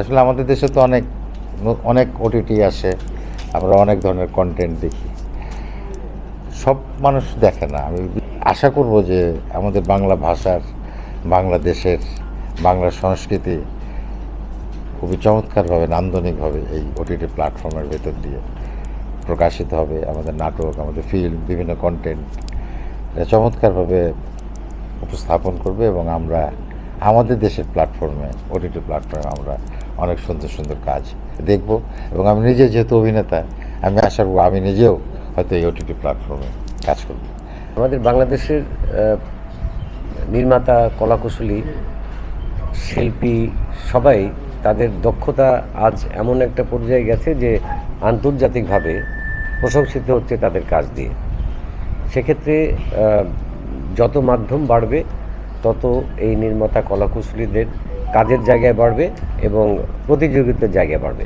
আসলে আমাদের দেশে তো অনেক অনেক ওটিটি আসে, আমরা অনেক ধরনের কন্টেন্ট দেখি। সব মানুষ দেখে না। আমি আশা করব যে আমাদের বাংলা ভাষার, বাংলাদেশের, বাংলা সংস্কৃতি খুবই চমৎকারভাবে, নান্দনিকভাবে এই ওটিটি প্ল্যাটফর্মের ভেতর দিয়ে প্রকাশিত হবে। আমাদের নাটক, আমাদের ফিল্ম বিভিন্ন কন্টেন্ট এটা চমৎকারভাবে উপস্থাপন করবে এবং আমরা আমাদের দেশের প্ল্যাটফর্মে ওটিটি প্ল্যাটফর্মে আমরা অনেক সুন্দর সুন্দর কাজ দেখব। এবং আমি নিজে যেহেতু অভিনেতা, আমি আশা করব আমি নিজেও হয়তো এই ওটিটি প্ল্যাটফর্মে কাজ করব। আমাদের বাংলাদেশের নির্মাতা, কলাকুশলী, শিল্পী সবাই তাদের দক্ষতা আজ এমন একটা পর্যায়ে গেছে যে আন্তর্জাতিকভাবে প্রশংসিত হচ্ছে তাদের কাজ দিয়ে। সেক্ষেত্রে যত মাধ্যম বাড়বে, তত এই নির্মাতা, কলাকুশলীদের কাজের জায়গায় বাড়বে এবং প্রতিযোগিতার জায়গায় বাড়বে।